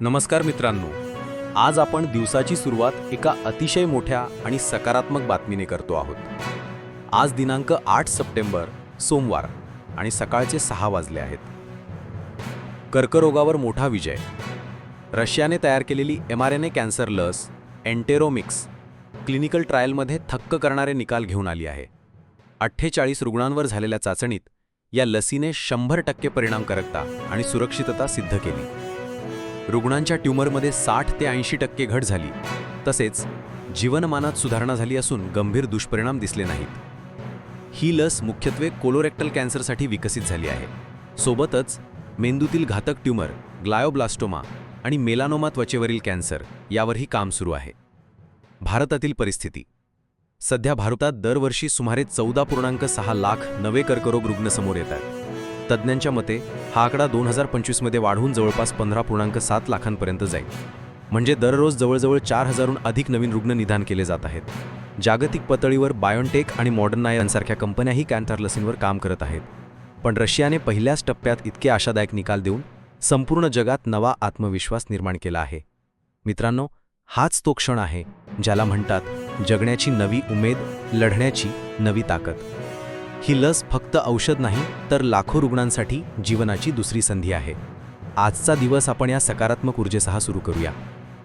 नमस्कार मित्रांनो. आज आपण दिवसाची सुरुवात एका अतिशय मोठ्या आणि सकारात्मक बातमीने करतो आहोत. आज दिनांक आठ सप्टेंबर सोमवार आणि सकाळचे सहा वाजले आहेत. कर्करोगावर मोठा विजय. रशियाने तयार केलेली M R N A cancer लस एन्टेरोमिक्स क्लिनिकल ट्रायलमध्ये थक्क करणारे निकाल घेऊन आली आहे. अठ्ठेचाळीस रुग्णांवर झालेल्या चाचणीत या लसीने शंभर टक्के परिणामकारकता आणि सुरक्षितता सिद्ध केली. रुग्णांच्या ट्यूमरमध्ये साठ ते ऐंशी टक्के घट झाली. तसेच जीवनमानात सुधारणा झाली असून गंभीर दुष्परिणाम दिसले नाहीत. ही लस मुख्यत्वे कोलोरेक्टल कॅन्सरसाठी विकसित झाली आहे. सोबतच मेंदूतील घातक ट्यूमर ग्लायोब्लास्टोमा आणि मेलानोमा त्वचेवरील कॅन्सर यावरही काम सुरू आहे. भारतातील परिस्थिती. सध्या भारतात दरवर्षी सुमारे चौदा पूर्णांक सहा लाख नवे कर्करोग रुग्ण समोर येतात. तज्ज्ञांच्या मते हा आकडा दोन हजार पंचवीसमध्ये वाढून जवळपास पंधरा पूर्णांक सात लाखांपर्यंत जाईल. म्हणजे दररोज जवळजवळ चार हजारहून अधिक नवीन रुग्ण निदान केले जात आहेत. जागतिक पातळीवर बायोनटेक आणि मॉडर्ना यांसारख्या कंपन्याही कॅन्थर लसींवर काम करत आहेत. पण रशियाने पहिल्याच टप्प्यात इतके आशादायक निकाल देऊन संपूर्ण जगात नवा आत्मविश्वास निर्माण केला आहे. मित्रांनो हाच तो क्षण आहे ज्याला म्हणतात जगण्याची नवी उमेद लढण्याची नवी ताकद. ही लस फक्त औषध नाही तर लाखो रुग्णांसाठी जीवनाची दुसरी संधी आहे. आजचा दिवस आपण या सकारात्मक ऊर्जेसह सुरू करूया.